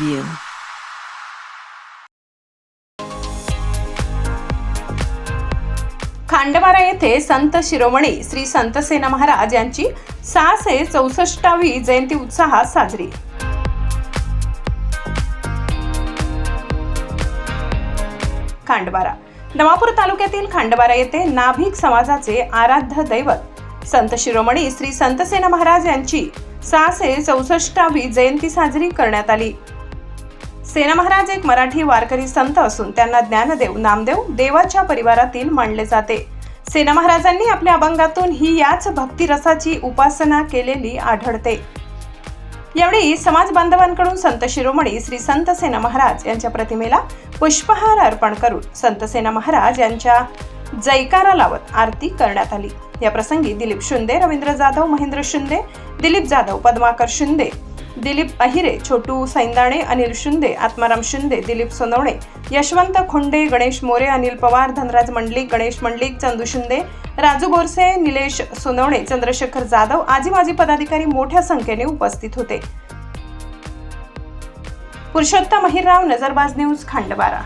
you. Khandbara येथे संत शिरोमणी श्री संत सेना महाराज यांची सहाशे चौसष्टावी जयंती उत्साहात साजरी. खांडबारा नवापूर तालुक्यातील खांडबारा येथे नाभिक समाजाचे आराध्य दैवत संत शिरोमणी श्री संतसेना महाराज यांची सहाशे चौसष्टावी जयंती साजरी करण्यात आली. सेना महाराज एक मराठी वारकरी संत असून त्यांना ज्ञानदेव नामदेव देवाच्या परिवारातील मानले जाते. सेना महाराजांनी आपल्या अभंगातून ही याच भक्तिरसाची उपासना केलेली आढळते. यावेळी समाज बांधवांकडून संत शिरोमणी श्री संत सेना महाराज यांच्या प्रतिमेला पुष्पहार अर्पण करून संत सेना महाराज यांच्या जयकारा लावत आरती करण्यात आली. या प्रसंगी दिलीप शिंदे रवींद्र जाधव महेंद्र शिंदे दिलीप जाधव पद्माकर शिंदे दिलीप अहिरे छोटू सैंदाणे अनिल शिंदे आत्माराम शिंदे दिलीप सोनवणे यशवंत खोंडे गणेश मोरे अनिल पवार धनराज मंडलिक गणेश मंडलिक चंदू शिंदे राजू गोरसे निलेश सोनवणे चंद्रशेखर जाधव आजी माजी पदाधिकारी मोठ्या संख्येने उपस्थित होते. पुरुषोत्तम अहिरराव नजरबाज न्यूज खांडबारा